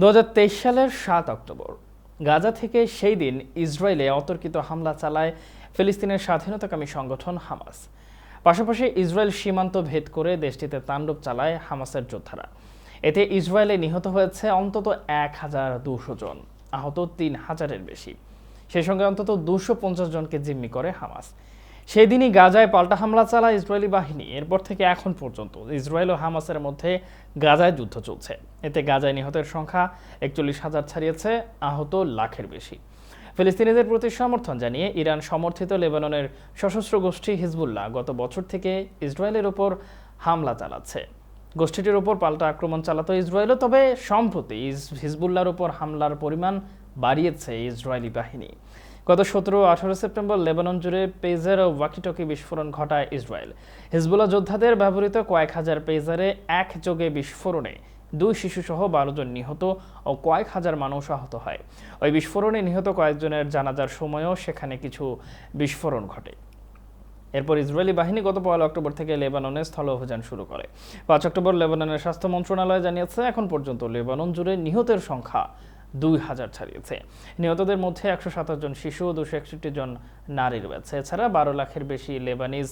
দুহাজার তেইশ সালের সাত অক্টোবর, গাজা থেকে সেই দিন ইসরায়েলে অতর্কিত হামলা চালায় ফিলিস্তিনের স্বাধীনতাকামী সংগঠন হামাস। পাশাপাশি ইসরায়েল সীমান্ত ভেদ করে দেশটিতে তাণ্ডব চালায় হামাসের যোদ্ধারা। এতে ইসরায়েলে নিহত হয়েছে অন্তত এক হাজার দুশো জন, আহত তিন হাজারের বেশি। সেই সঙ্গে অন্তত দুশো পঞ্চাশ জনকে জিম্মি করে হামাস। সেই দিনই গাজায় পাল্টা হামলা চালায় ইসরায়েলি বাহিনী। এরপর থেকে এখন পর্যন্ত ইসরায়েল ও হামাসের মধ্যে গাজায় যুদ্ধ চলছে। এতে গাজায় নিহতের সংখ্যা একচল্লিশ হাজার ছাড়িয়েছে, আহত লাখের বেশি। ফিলিস্তিনিদের প্রতি সমর্থন জানিয়ে ইরান সমর্থিত লেবাননের সশস্ত্র গোষ্ঠী হিজবুল্লাহ গত বছর থেকে ইসরায়েলের ওপর হামলা চালাচ্ছে। গোষ্ঠীটির ওপর পাল্টা আক্রমণ চালাতো ইসরায়েলও, তবে সম্প্রতি হিজবুল্লাহর ওপর হামলার পরিমাণ বাড়িয়েছে ইসরায়েলি বাহিনী। গত সতেরো আঠারো সেপ্টেম্বর লেবানন জুড়ে পেজার ও ওয়াকিটকি বিস্ফোরণ ঘটায় ইসরায়েল। হিজবুল্লাহ যোদ্ধাদের ব্যবহৃত কয়েক হাজার পেজারে একযোগে বিস্ফোরণে দুই শিশুসহ বারো জন নিহত ও কয়েক হাজার মানুষ আহত হয়। ওই বিস্ফোরণে নিহত কয়েকজনের জানাজার সময়ও সেখানে কিছু বিস্ফোরণ ঘটে। এরপর ইসরায়েলি বাহিনী গত পয়লা অক্টোবর থেকে লেবাননে স্থল অভিযান শুরু করে। পাঁচ অক্টোবর লেবাননের স্বাস্থ্য মন্ত্রণালয় জানিয়েছে, এখন পর্যন্ত লেবানন জুড়ে নিহতের সংখ্যা দুই হাজার ছাড়িয়েছে। নিহতদের মধ্যে একশো সাতাশ জন শিশু ও দুশো একষট্টি জন নারী রয়েছে। এছাড়া বারো লাখের বেশি লেবানিজ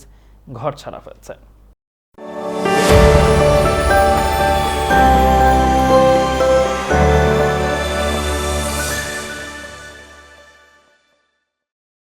ঘর ছাড়া হয়েছে।